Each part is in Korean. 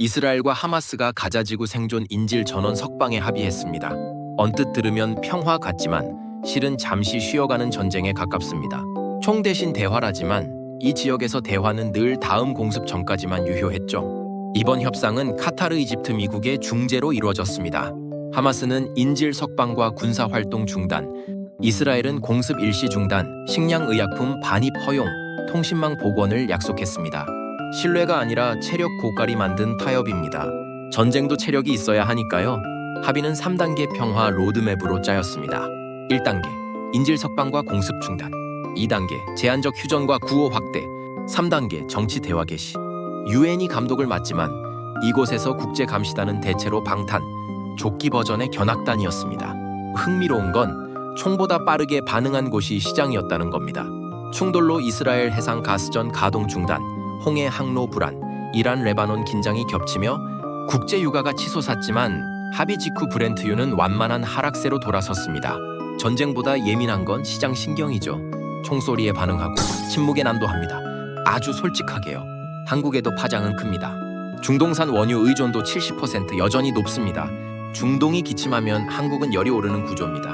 이스라엘과 하마스가 가자지구 생존 인질 전원 석방에 합의했습니다. 언뜻 들으면 평화 같지만 실은 잠시 쉬어가는 전쟁에 가깝습니다. 총 대신 대화라지만 이 지역에서 대화는 늘 다음 공습 전까지만 유효했죠. 이번 협상은 카타르, 이집트, 미국의 중재로 이루어졌습니다. 하마스는 인질 석방과 군사 활동 중단, 이스라엘은 공습 일시 중단, 식량 의약품 반입 허용, 통신망 복원을 약속했습니다. 신뢰가 아니라 체력 고갈이 만든 타협입니다. 전쟁도 체력이 있어야 하니까요. 합의는 3단계 평화 로드맵으로 짜였습니다. 1단계 인질 석방과 공습 중단 2단계 제한적 휴전과 구호 확대 3단계 정치 대화 개시 유엔이 감독을 맡지만 이곳에서 국제 감시단은 대체로 방탄 조끼 버전의 견학단이었습니다. 흥미로운 건 총보다 빠르게 반응한 곳이 시장이었다는 겁니다. 충돌로 이스라엘 해상 가스전 가동 중단, 홍해 항로 불안, 이란 레바논 긴장이 겹치며 국제 유가가 치솟았지만 합의 직후 브렌트유는 완만한 하락세로 돌아섰습니다. 전쟁보다 예민한 건 시장 신경이죠. 총소리에 반응하고 침묵에 난도합니다. 아주 솔직하게요. 한국에도 파장은 큽니다. 중동산 원유 의존도 70% 여전히 높습니다. 중동이 기침하면 한국은 열이 오르는 구조입니다.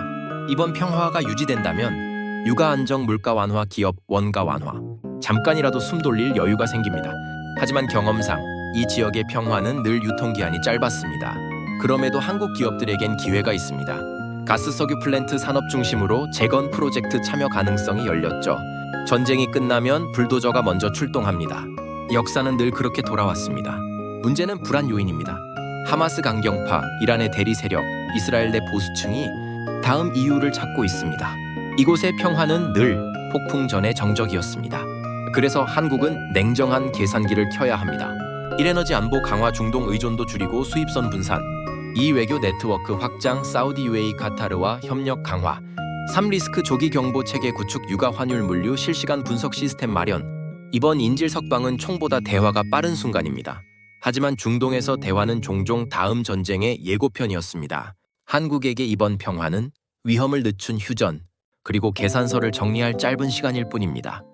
이번 평화가 유지된다면 육아 안정 물가 완화 기업 원가 완화 잠깐이라도 숨 돌릴 여유가 생깁니다. 하지만 경험상 이 지역의 평화는 늘 유통기한이 짧았습니다. 그럼에도 한국 기업들에겐 기회가 있습니다. 가스석유 플랜트 산업 중심으로 재건 프로젝트 참여 가능성이 열렸죠. 전쟁이 끝나면 불도저가 먼저 출동합니다. 역사는 늘 그렇게 돌아왔습니다. 문제는 불안 요인입니다. 하마스 강경파, 이란의 대리 세력, 이스라엘 내 보수층이 다음 이유를 찾고 있습니다. 이곳의 평화는 늘 폭풍 전의 정적이었습니다. 그래서 한국은 냉정한 계산기를 켜야 합니다. 1에너지 안보 강화 중동 의존도 줄이고 수입선 분산, 이 외교 네트워크 확장 사우디 UAE 카타르와 협력 강화 3 리스크 조기 경보 체계 구축 육아 환율 물류 실시간 분석 시스템 마련 이번 인질 석방은 총보다 대화가 빠른 순간입니다. 하지만 중동에서 대화는 종종 다음 전쟁의 예고편이었습니다. 한국에게 이번 평화는 위험을 늦춘 휴전 그리고 계산서를 정리할 짧은 시간일 뿐입니다.